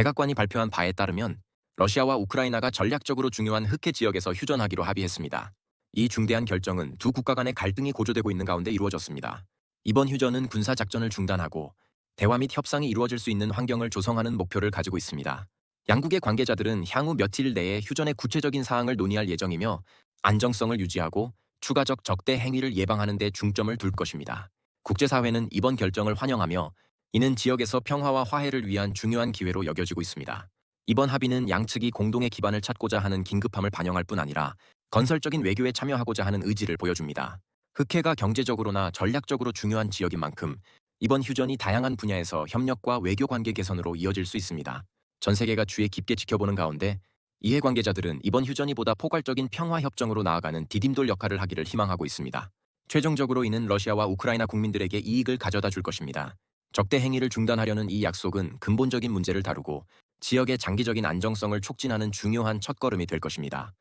백악관이 발표한 바에 따르면 러시아와 우크라이나가 전략적으로 중요한 흑해 지역에서 휴전하기로 합의했습니다. 이 중대한 결정은 두 국가 간의 갈등이 고조되고 있는 가운데 이루어졌습니다. 이번 휴전은 군사 작전을 중단하고 대화 및 협상이 이루어질 수 있는 환경을 조성하는 목표를 가지고 있습니다. 양국의 관계자들은 향후 며칠 내에 휴전의 구체적인 사항을 논의할 예정이며 안정성을 유지하고 추가적 적대 행위를 예방하는 데 중점을 둘 것입니다. 국제사회는 이번 결정을 환영하며 이는 지역에서 평화와 화해를 위한 중요한 기회로 여겨지고 있습니다. 이번 합의는 양측이 공동의 기반을 찾고자 하는 긴급함을 반영할 뿐 아니라 건설적인 외교에 참여하고자 하는 의지를 보여줍니다. 흑해가 경제적으로나 전략적으로 중요한 지역인 만큼 이번 휴전이 다양한 분야에서 협력과 외교 관계 개선으로 이어질 수 있습니다. 전 세계가 주의 깊게 지켜보는 가운데 이해 관계자들은 이번 휴전이 보다 포괄적인 평화 협정으로 나아가는 디딤돌 역할을 하기를 희망하고 있습니다. 최종적으로 이는 러시아와 우크라이나 국민들에게 이익을 가져다 줄 것입니다. 적대 행위를 중단하려는 이 약속은 근본적인 문제를 다루고 지역의 장기적인 안정성을 촉진하는 중요한 첫걸음이 될 것입니다.